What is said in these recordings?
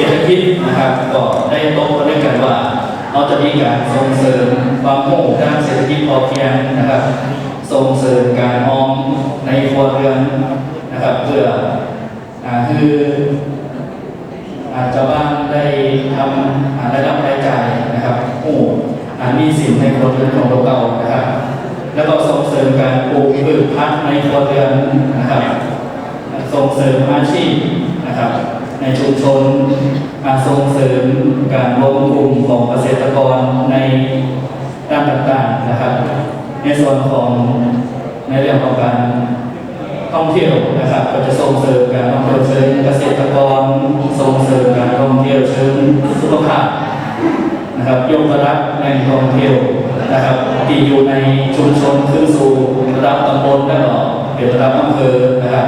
รษฐกิจนะครับก็ได้โต๊ะกันด้วยกันว่าเราจะมีการส่งเสริมความมั่ด้านเศรษฐกิจพอเพียงนะครับส่งเสริมการออมในครัวเรือนนะครับเพื่ออาคืออาชาวบ้านได้ทำอ่ารายรับรายจ่ายนะครับโอ้อามีสินในครัวเรือนของเราเก่านะครับ แล้วก็ส่งเสริมการปลูกพืชพันธุ์ในครัวเรือนนะครับ ส่งเสริมอาชีพนะครับ ในชุมชนมาส่งเสริมการรวมกลุ่มของเกษตรกรในด้านต่างๆนะครับ ในส่วนของในเรื่องของการท่องเที่ยวนะครับ ก็จะส่งเสริมการท่องเที่ยวเชิงเกษตรกรส่งเสริมการท่องเที่ยวเชิงสุขภาพนะครับยกระดับแหล่งท่องเที่ยวนะครับที่อยู่ในชุมชนขึ้นสู่ระดับตำบลและก็เป็นระดับอำเภอนะครับ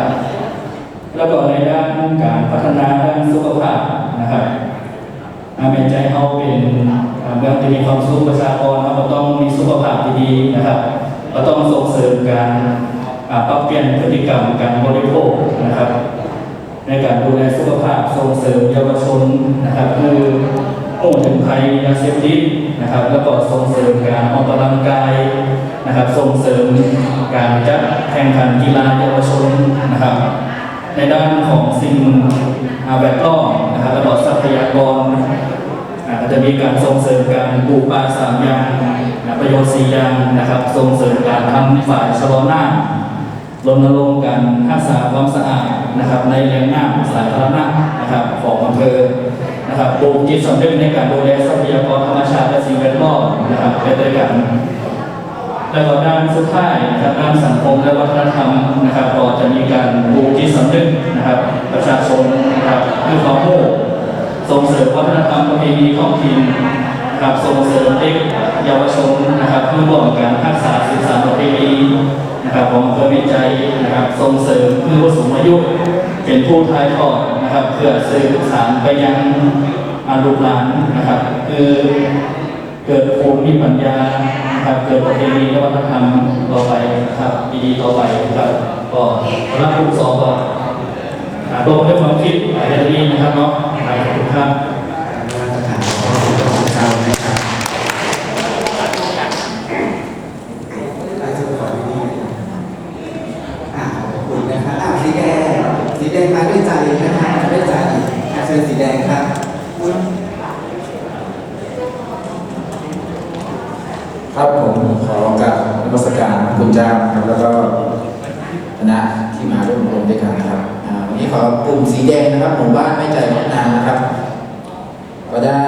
แล้วก็ในด้านการพัฒนาด้านสุขภาพนะครับอาเมนใจเขาเป็นอ่าเมืองที่มีความสุขประชากรเราต้องมีสุขภาพที่ดีนะครับเราต้องส่งเสริมการปรับเปลี่ยนพฤติกรรมการบริโภคนะครับ ในการดูแลสุขภาพส่งเสริมเยาวชนนะครับ คือโอ้ถึงภัยยาเสพติดนะครับ แล้วก็ส่งเสริมการออกกำลังกายนะครับ ส่งเสริมการจัดแข่งขันกีฬาเยาวชนนะครับ ในด้านของสิ่งแวดล้อมนะครับและก็ทรัพยากรก็จะมีการส่งเสริมการปลูกป่าสามอย่างนะประโยชน์สี่อย่างนะครับส่งเสริมการทำฝ่ายชะลอน้ำรณรงค์การรักษาความสะอาดนะครับ ในแหล่งน้ำสาธารณะนะครับของอำเภอนะครับปลูกจิตสำนึกในการดูแลทรัพยากรธรรมชาติและสิ่งแวดล้อมนะครับไปด้วยกัน แล้วก็ด้านสุดท้ายนะครับด้านสังคมและวัฒนธรรมนะครับก็จะมีการปูจิตสำนึกนะครับ ประชาชนนะครับคือความรู้ส่งเสริมวัฒนธรรมประเพณีท้องถิ่นนะครับส่งเสริมเด็กเยาวชนนะครับเพื่อร่วมการรักษาสืบสานประเพณีนะครับของอำเภอเมจัยนะครับส่งเสริมเพื่อผู้สูงอายุเป็นผู้ถ่ายทอดนะครับเพื่อสื่อสารไปยังอาลูกหลานนะครับ คือเกิดภูมิปัญญา นะครับเกิดประเพณีและวัฒนธรรมต่อไปนะครับดีๆต่อไปนะครับก็รับผู้สอบก็อ่าลงด้วยความคิดอะไรนี้นะครับเนาะขอบคุณครับมาตรฐา ครับผมขอกับนมัสการคุณเจ้าครับแล้วก็คณะที่มาร่วมรวมด้วยกันนะครับวันนี้ขอกลุ่มสีแดงนะครับหมู่บ้านไม่ใจพัฒนานะครับ ก็ได้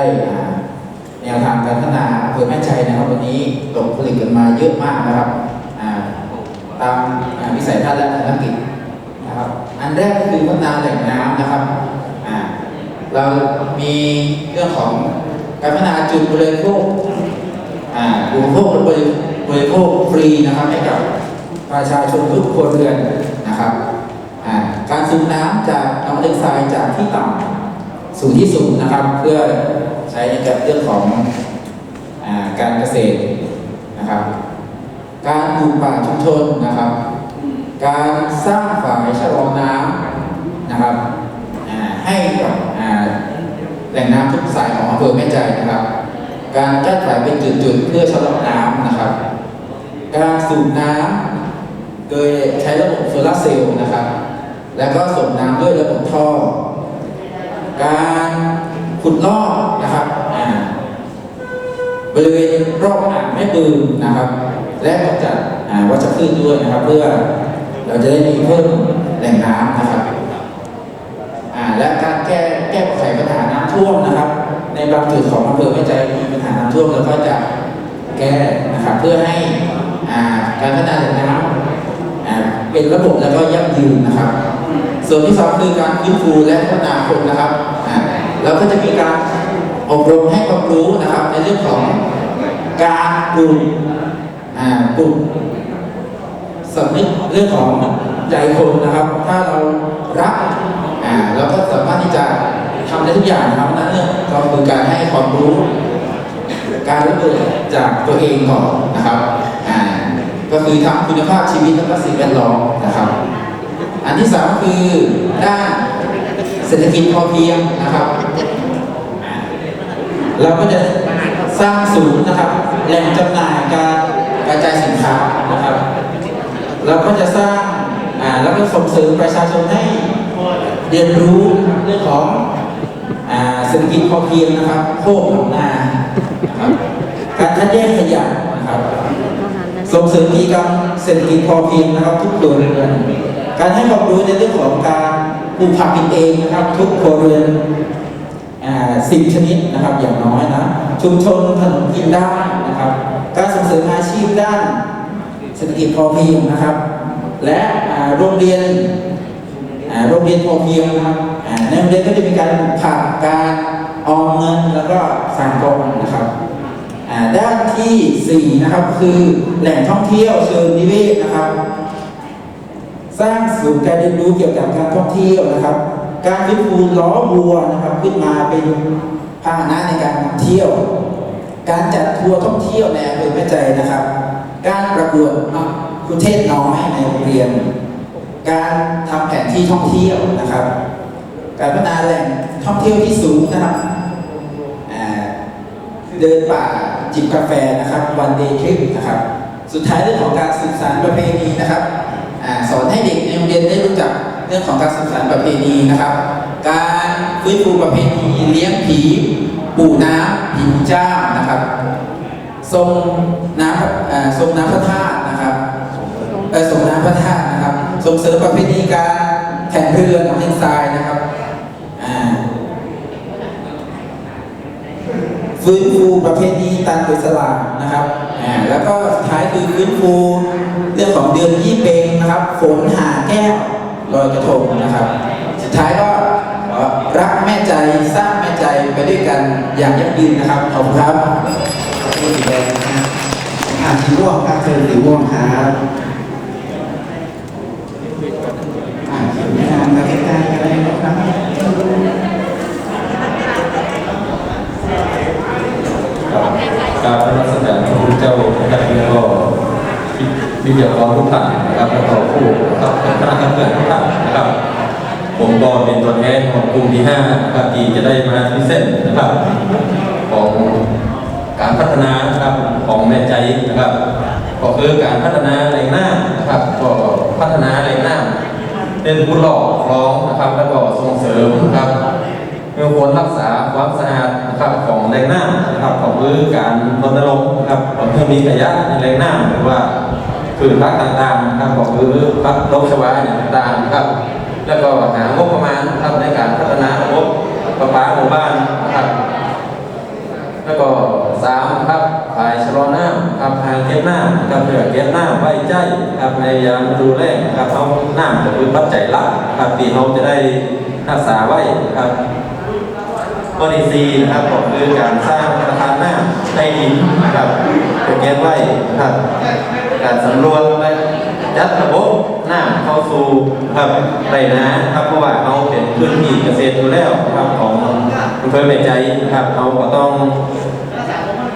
แนวทางการพัฒนาอำเภอแม่ใจนะครับ วันนี้ตกผลิตกันมาเยอะมากนะครับตามวิสัยทัศน์และภารกิจนะครับ อันแรกก็คือพัฒนาแหล่งน้ำนะครับเรามีเรื่องของการพัฒนาจุดบริโภค อ่าอุปโภคบริบริโภคฟรีนะครับให้กับประชาชนทุกคนเรือนนะครับอ่าการสูบน้ำจากน้ำเล็กทรายจากที่ต่ำสู่ที่สูงนะครับ เพื่อใช้ในกับเรื่องของอการเกษตรนะครับ การปลูกป่าชุมชนนะครับ การสร้างฝ่ายชะลอน้ำนะครับอาให้กับอาแหล่งน้ำทุกสายของอำเภอแม่ใจนะครับ การจัดสายเป็นจุดๆเพื่อชะลอน้ำนะครับ การสูบน้ำโดยใช้ระบบโซลาร์เซลล์นะครับ แล้วก็ส่งน้ำด้วยระบบท่อ การขุดลอกนะครับบริเวณรอบอ่างแม่ปืนนะครับ และกำจัดอ่าวัชพืชด้วยนะครับ เพื่อเราจะได้มีเพิ่มแหล่งน้ำนะครับและการแก้แก้ไขปัญหาน้ำท่วมนะครับ ในบางจุดของอำเภอแม่ใจ หาน้ำท่วมเราก็จะแก้นะครับเพื่อให้การพัฒนาแหล่งน้ำเป็นระบบแล้วก็ยั่งยืนนะครับ ส่วนที่สองคือการฟื้นฟูและพัฒนาคนนะครับเราก็จะมีการอบรมให้ความรู้นะครับ ในเรื่องของการปลูกปลูกสำนึกเรื่องของใจคนนะครับ ถ้าเรารักเราก็สามารถที่จะทำได้ทุกอย่างนะครับนั่นเนี่ยก็คือการให้ความรู้ การระเบิดจากตัวเองก่อนนะครับอ่าก็คือทั้งคุณภาพชีวิตแล้วก็สิ่งแวดล้อมนะครับ อันที่สามคือด้านเศรษฐกิจพอเพียงนะครับเราก็จะสร้างศูนย์นะครับแหล่งจำหน่ายการกระจายสินค้านะครับเราก็จะสร้างอ่าแล้วก็ส่งเสริมประชาชนให้เรียนรู้ครับเรื่องของอ่าเศรษฐกิจพอเพียงนะครับโคกหนองนา ครับการคัดแยกขยะนะครับ ส่งเสริมกิจกรรมเศรษฐกิจพอเพียงนะครับ ทุกครัวเรือนการให้ความรู้ในเรื่องของการปลูกผักกินเองนะครับ ทุกครัวเรือนสิบชนิดนะครับอย่างน้อยนะ ชุมชนถนนกินได้นะครับ การส่งเสริมอาชีพด้านเศรษฐกิจพอเพียงนะครับ และอ่าโรงเรียนอ่าโรงเรียนพอเพียงนะครับอ่าในโรงเรียนก็จะมีการผ่านการออมเงินแล้วก็สร้างกองนะครับอ่า ด้านที่4นะครับคือแหล่งท่องเที่ยวเชิงนิเวศนะครับ สร้างศูนย์การเรียนรู้เกี่ยวกับการท่องเที่ยวนะครับ การฟื้นฟูล้อวัวนะครับขึ้นมาเป็นพาหนะในการนำเที่ยว การจัดทัวร์ท่องเที่ยวในอำเภอแม่ใจนะครับ การประกวดคุณเทศน้อยในโรงเรียน การทำแผนที่ท่องเที่ยวนะครับ การพัฒนาแหล่งท่องเที่ยวที่สูงนะครับเดินป่า จิบกาแฟนะครับวันเดย์ทริปนะครับ สุดท้ายเรื่องของการสื่อสารประเพณีนะครับอสอนให้เด็กในโรงเรียนได้รู้จักเรื่องของการสื่อสารประเพณีนะครับ การฟื้นฟูประเพณีเลี้ยงผีปู่น้ำผีเจ้านะครับทรงน้ำทรงน้ำพระธาตุนะครับทรงน้ำพระธาตุนะครับส่งเสริมประเพณีการแข่งเรือน้ำเล่นทรายนะครับอ่า ฟื้นฟูประเพณีตามอิสลามนะครับอ่าแล้วก็สุดท้ายคือฟื้นฟูเรื่องของเดือนยี่เปงนะครับฝนหาแก้วลอยกระทงนะครับ สุดท้ายก็เอ่อรักแม่ใจสร้างแม่ใจไปด้วยกันอย่างยั่งยืนนะครับขอบคุณครับสีแดงนะครับอ่าสีม่วงครับเชิญสีม่วงครับอ่าเขียนนามกับใกล้ๆกันเลยนะครับ การพระราชการพระพุทธเจ้านะครับแล้วก็วิทยากรทุกท่านนะครับแล้วก็ผู้ครับคณะกรรมการทุกท่านนะครับ ผมก็เป็นตัวแทนของกลุ่มที่5นะครับที่จะได้มาพิเศษนะครับ ของการพัฒนานะครับของแม่ใจนะครับก็คือการพัฒนาแหล่งน้ำนะครับก็พัฒนาแหล่งน้ำเป็นผู้หล่อคลองนะครับ แล้วก็ส่งเสริมนะครับ เพื่อควรรักษาความสะอาดนะครับของแหล่งน้ำนะครับของคือการรณรงค์นะครับเพื่อมีขยะในแหล่งน้ำหรือว่าพืชพักต่างๆนะครับก็คือพักรกชวาย่างต่างๆนะครับแล้วก็หางบประมาณนะครับในการพัฒนาระบบประปาหมู่บ้านนะครับแล้วก็สามครับภายชะลอน้ำครับหางเก็บน้ำนะครับเพื่อเก็บน้ำไว้ใจครับในยามดูแลครับเอาน้ำก็คือปัจจัยหลักครับที่เราจะได้รักษาไว้ครับ ข้อที่สี่นะครับก็คือการสร้างธนาคารน้ำใต้ดินนะครับโปรแกรมไว้นะครับการสำรวจและจัดระบบน้ำเข้าสู่ครับไรนะครับเพราะว่าเราเป็นพื้นที่เกษตรอยู่แล้วครับของอำเภอแม่ใจนะครับเราก็ต้อง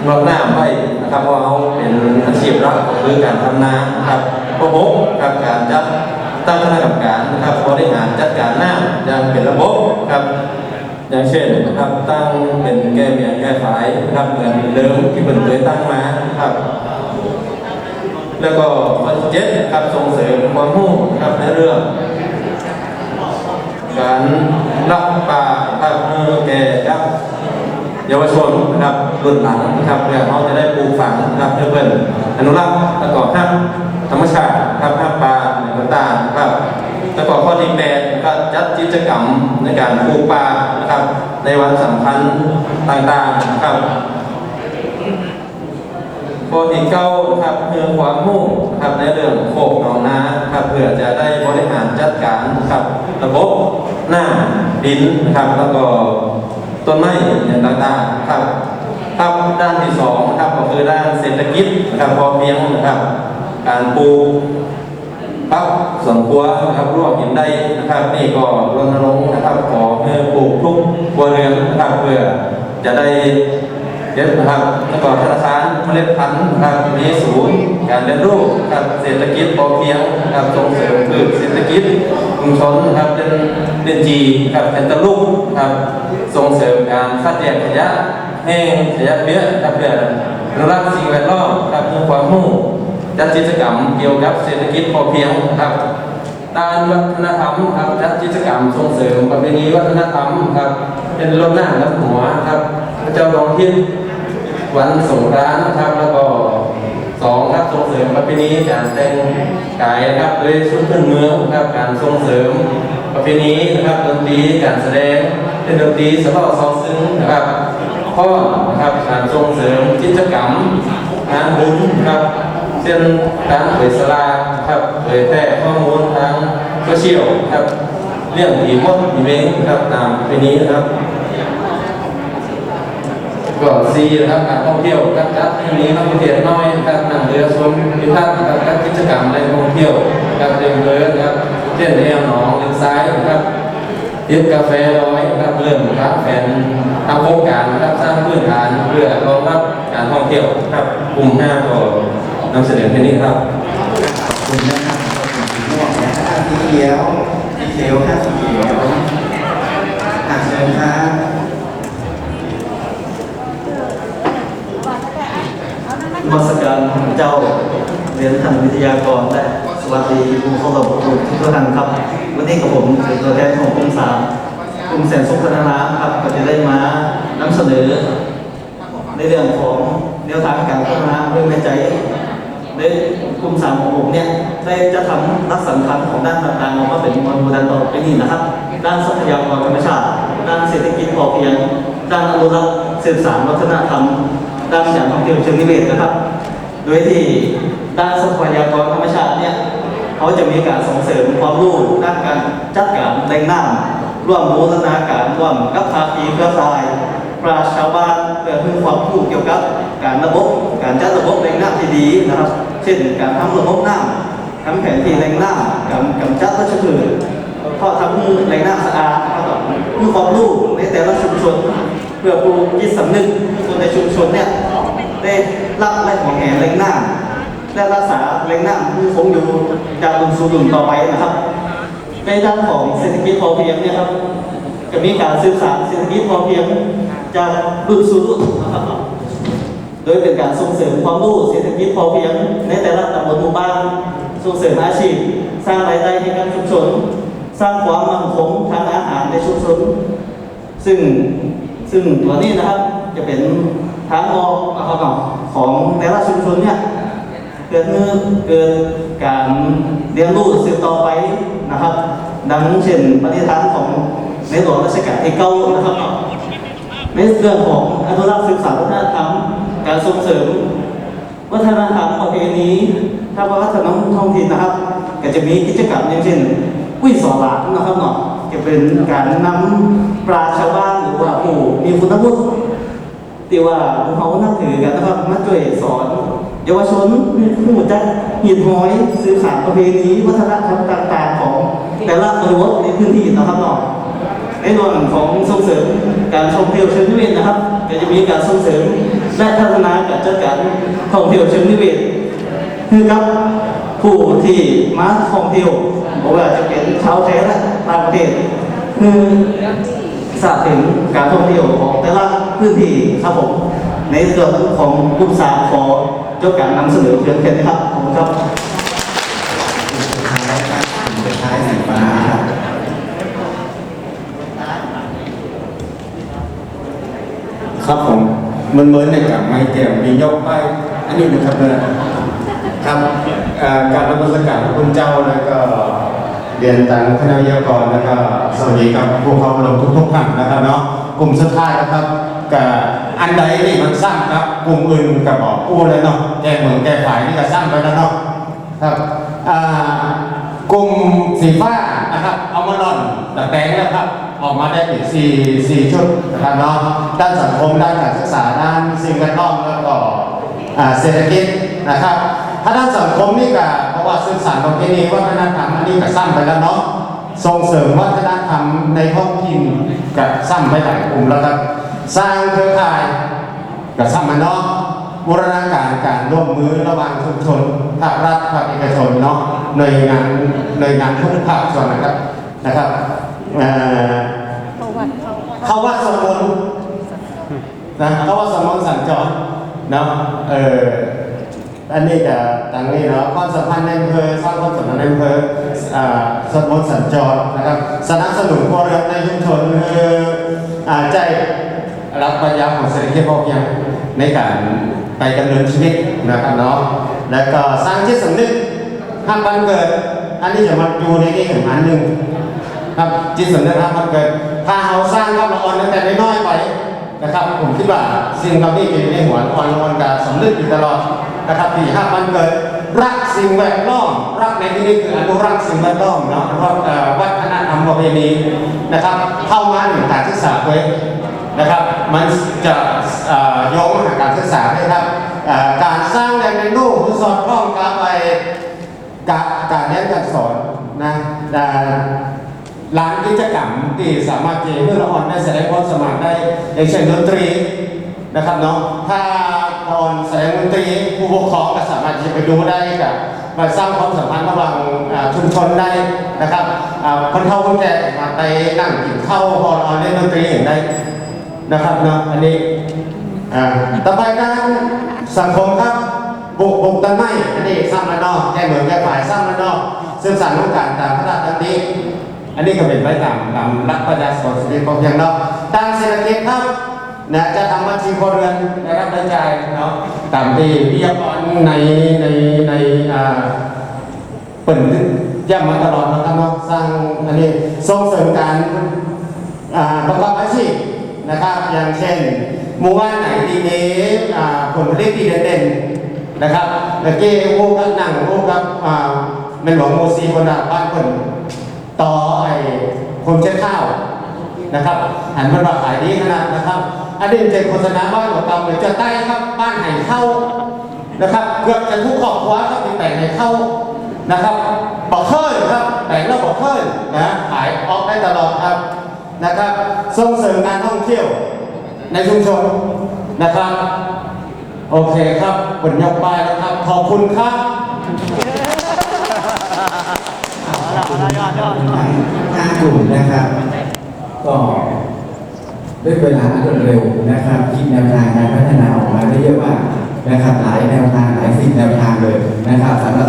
รดน้ำไว้นะครับเพราะเราเป็นอาชีพหลักก็คือการทำนาครับข้อหกครับการจัดตั้งคณะกรรมการนะครับบริหารจัดการน้ำอย่างเป็นระบบครับ อย่างเช่นนะครับตั้งเป็นแก้เมียงแก้ฝายนะครับเหมือนเดิมที่เป็นเคยตั้งมานะครับ แล้วก็ข้อเจ็ดครับส่งเสริมความรู้นะครับในเรื่อง การรักป่าครับเมื่อแก่ครับเยาวชนนะครับรุ่นหลังนะครับเพื่อเขาจะได้ปลูกฝังนะครับเพื่อเพื่อนอนุรักษ์แล้วก็ห้ามธรรมชาติครับห้ามป่าต่างๆครับแล้วก็ข้อที่แปดก็จัดกิจกรรมในการปลูกป่า ครับในวันสำคัญต่างๆนะครับข้อที่เก้าครับเพื่อความมุ่งครับในเรื่องโคกหนองนาครับเพื่อจะได้บริหารจัดการครับระบบหน้าดินนะครับแล้วก็ต้นไม้ต่างๆครับครับด้านที่สองครับก็คือด้านเศรษฐกิจครับพอเพียงนะครับการปลูก ปั๊บสวนครัวนะครับร่วมเห็นได้นะครับ นี่ก็รณรงค์นะครับขอให้ปลูกทุกครัวเรือนนะครับเพื่อจะได้เด็ดนะครับแล้วก็ธนาคารเมล็ดพันธุ์นะครับมีศูนย์การเรียนรู้นะครับเศรษฐกิจพอเพียงนะครับส่งเสริมพืชเศรษฐกิจชุมชนนะครับเป็นเป็นจีนะครับเป็นตะลุกนะครับส่งเสริมการคัดแยกขยะแห้งขยะเปียนะครับเพื่ออนุรักสิ่งแวดล้อมนะครับมีความรู้ จัดกิจกรรมเกี่ยวกับเศรษฐกิจพอเพียงครับด้านวัฒนธรรมครับจัดกิจกรรมส่งเสริมประเพณีวัฒนธรรมครับเป็นรถหน้าและหัวครับพระเจ้าดองทิศวันสงกรานต์ครับแล้วก็สองครับส่งเสริมประเพณีการแต่งกายครับโดยชุดพื้นเมืองครับการส่งเสริมประเพณีนะครับดนตรีการแสดงเป็นดนตรีสำหรับซองซึ้งนะครับข้อนะครับการส่งเสริมกิจกรรมงานบุญครับ เช่นการเผยสลาครับเผยแพร่ข้อมูลทางโซเชียลครับ เรื่องผีมดผีเม้ครับตามไปนี้นะครับ ก็ซีนะครับการท่องเที่ยวครับจัดที่นี้นักท่องเที่ยวน้อยครับนั่งเรือชมพิพัฒน์ครับจัดกิจกรรมในท่องเที่ยวครับเดินเรือนะครับเช่นแนวหนองเลนซ้ายนะครับทิพกาแฟร้อยครับเรื่องครับแฟนทำโครงการนะครับสร้างพื้นฐานเพื่อรองรับการท่องเที่ยวครับกลุ่มหน้าก็ นำเสนอแค่นี้ครับขอบคุณนะครับขอบคุณสีม่วงนะคะอะสีเขียวสีเขียวค่ะสีเขียวอะเชิญครับนมัสการเจ้าเรียนท่านวิทยากรและสวัสดีผู้เข้าร่วมประชุมทุกท่านครับ วันนี้กับผมเป็นตัวแทนของกลุ่มสามกลุ่มแสนสุขพัฒนาครับก็จะได้มานำเสนอในเรื่องของแนวทางการพัฒนาเรื่องแม่ใจ ในกลุ่มสามของผมเนี่ยได้จะทำรักสำคัญของด้านต่างๆออกมาเป็นมวลบูดันต่อไปนี้นะครับ ด้านทรัพยากรธรรมชาติ ด้านเศรษฐกิจพอเพียง ด้านอนุรักษ์สืบสานวัฒนธรรม ด้านการท่องเที่ยวเชิงนิเวศนะครับ โดยที่ด้านทรัพยากรธรรมชาติเนี่ยเขาจะมีการส่งเสริมความรู้ด้านการจัดการแหล่งน้ำร่วมบูรณาการร่วมกับภาคีเครือข่าย ราชชาวบ้านเพื่อเพิ่มความรู้เกี่ยวกับการระบบการจัดระบบแหล่งน้ำที่ดีนะครับ เช่นการทำระบบน้ำทำแผนที่แหล่งน้ำการกำจัดวัชพืชพราะทำแหล่งน้ำสะอาดนะครับมีความรู้ในแต่ละชุมชน เพื่อปลูกจิตสำนึกคนในชุมชนเนี่ยได้รับและของแห่แหล่งน้ำและรักษาแหล่งน้ำที่คงอยู่จากรุ่นสู่รุ่นต่อไปนะครับ ในด้านของเศรษฐกิจพอเพียงเนี่ยครับจะมีการสื่อสารเศรษฐกิจพอเพียง จากรุ่นสู่รุ่นนะครับโดยเป็นการส่งเสริมความรู้เศรษฐกิจพอเพียงในแต่ละตำบลหมู่บ้านส่งเสริมอาชีพ สร้างรายได้ให้กับชุมชน สร้างความมั่นคงทางอาหารในชุมชน ซึ่งซึ่งตัวนี้นะครับจะเป็นทางออกนะครับของแต่ละชุมชนเนี่ยเกิดเมื่อเกิดการเรียนรู้สืบต่อไปนะครับ ดังเช่นปฏิฐานของในหลวงรัชกาลที่เก้านะครับ ในเรื่องของอนุรักษ์ศึกษาวัฒนธรรม การส่งเสริม วัฒนธรรมประเพณีถ้าว่าวัฒนธรรมท้องถิ่นนะครับ ก็จะมีกิจกรรมอย่างเช่นวิสอหลานนะครับเนาะจะเป็นการนำปราชาวบ้านหรือว่าผู้มีคุณวุฒิที่ว่าเขานับถือกันนะครับมาช่วยสอนเยาวชนผู้จักหินห้อยสื่อสารประเพณีวัฒนธรรมต่าง ๆ ของแต่ละบริบทในพื้นที่นะครับเนาะ ในส่วนของส่งเสริมการท่องเที่ยวเชิงนิเวศนะครับ ก็จะมีการส่งเสริมและพัฒนาการจัดการท่องเที่ยวเชิงนิเวศคือกับผู้ที่มาท่องเที่ยวบอกว่าจะเป็นชาวไทยและต่างประเทศคือทราบถึงการท่องเที่ยวของแต่ละพื้นที่ครับผมในส่วนของกลุ่มสามขอจบการนำเสนอเพียงแค่นี้ครับขอบคุณครับ สุดท้ายครับสุดท้ายสีฟ้าครับ ครับผมมันเหมือนในกับไม้แก้วมียกไปอันนี้นะครับเลยครับการรับราชการคุณเจ้าแล้วก็เรียนทางคณะวิทยากรแล้วก็สวัสดีกับผู้เข้าร่วมทุกๆท่านนะครับเนาะกลุ่มสุดท้ายนะครับกับอันใดนี่มันสร้างครับกลุ่มอื่นกับบอกอู้เลยเนาะแก้เมืองแกฝ่ายนี่ก็สร้างไปแล้วเนาะครับกลุ่มสีฟ้านะครับเอามาหล่อนแต่แปลงนะครับ ออกมาได้อีกสี่สี่ชุดนะครับเนาะด้านสังคม ด้านการศึกษา ด้านสิ่งแวดล้อมแล้วก็เศรษฐกิจนะครับ ถ้าด้านสังคมนี่ก็เพราะว่าสื่อสารประเพณีวัฒนธรรมอันนี้ก็ซ้ำไปแล้วเนาะส่งเสริมวัฒนธรรมในท้องถิ่นกับซ้ำไปหลายกลุ่มแล้วครับสร้างเครือข่ายกับซ้ำมาเนาะบูรณาการการร่วมมือระหว่างชุมชนภาครัฐภาคเอกชนเนาะหน่วยงานหน่วยงานทุกภาคส่วนนะครับนะครับ เขาวัดสมนต์นะเขาว่าสมองสัญจรเนาะเอออันนี้จะต่างนี้เนาะความสัมพันธ์ในอำเภอสร้างความสัมพันธ์ในอำเภออ่าสมองสัญจรนะครับสนับสนุนครัวเรือนในชุมชนคืออ่าใจรับปัญญาของเศรษฐกิจพอเพียงในการไปดำเนินชีวิตนะครับเนาะแล้วก็สร้างจิตสำนึกห้ามบันเกิด อันนี้จะมาอยู่ในนี้ถึงอันหนึ่ง ครับจิตสำนึกครับมันเกิดถ้าเราสร้างความละอ่อนตั้งแต่น้อยๆไปนะครับ ผมคิดว่าสิ่งเหล่านี้จะอยู่ในหัวอ่อนละอ่อนกับสำนึกอยู่ตลอดนะครับที่ห้ามันเกิดรักสิ่งแวดล้อมรักในที่นี้คืออนุรักษ์สิ่งแวดล้อมเนาะรักวัฒนธรรมประเพณีนะครับ เข้ามาหนึ่งการศึกษาไว้นะครับ มันจะเอ่อโยงมหาการศึกษาได้ครับการสร้างแรงเรียนรู้สอดคล้องกับไปการการเรียนการสอนนะ อ่าร้านกิจกรรมที่สามารถจเพื่อละอ่อนได้แสดงความสามารถได้อย่างเช่นดนตรีนะครับเนาะถ้าละอ่อนแสดงดนตรีผู้ปกครองก็สามารถจะไปดูได้กับมาสร้างความสัมพันธ์ระหว่างชุมชนได้นะครับคนเฒ่าคนแก่มาไปนั่งกินข้าวพอละออนเล่นดนตรีอย่างได้นะครับเนาะอันนี้ต่อไปการสังคมครับบุกบุกต้นไม้อันนี้สร้างระนอกแก้เหมือนแก้ฝ่ายสร้างระนอกซึ่งสางต้องการตามพระราชดำริ อันนี้ก็เป็นไปตามตามรัฐประชาชนสิริพอเพียงเนาะด้านเศรษฐกิจครับนะจะทำบัญชีครัวเรือนได้รับรายจ่ายเนาะตามที่วิทยากรในในในอ่าเปิดย่ำมาตลอดนะครับเนาะสร้างอันนี้ส่งเสริมการอ่าประกอบอาชีพนะครับ อย่างเช่นหมู่บ้านไหนดีนี้อ่าผลผลิตดีเด่นๆนะครับเมื่อกี้พูกับหนังพูดกับอ่าเป็นหลวงโมซีคนน่ะบ้านคน ต่อไอ้คนเช็ดข้าวนะครับหันมาว่าขายดีขนาดนะครับอันนี้เป็นโฆษณาบ้านของเราเลยจะใต้ครับบ้านไห่เข้านะครับเกือบจะทุกครอบครัวครับที่แต่งให้เข้านะครับบอกเคยครับแต่งแล้วบอกเคยนะขายออกได้ตลอดครับนะครับส่งเสริมการท่องเที่ยวในชุมชนนะครับ โอเคครับผลยกไปแล้วครับ ขอบคุณครับ ห้ากลุ่มนะครับ ก็ด้วยเวลาอันรวดเร็วนะครับคิดแนวทางการพัฒนาออกมาได้เยอะมากนะครับ หลายแนวทางหลายสิ่งแนวทางเลยนะครับสำหรับ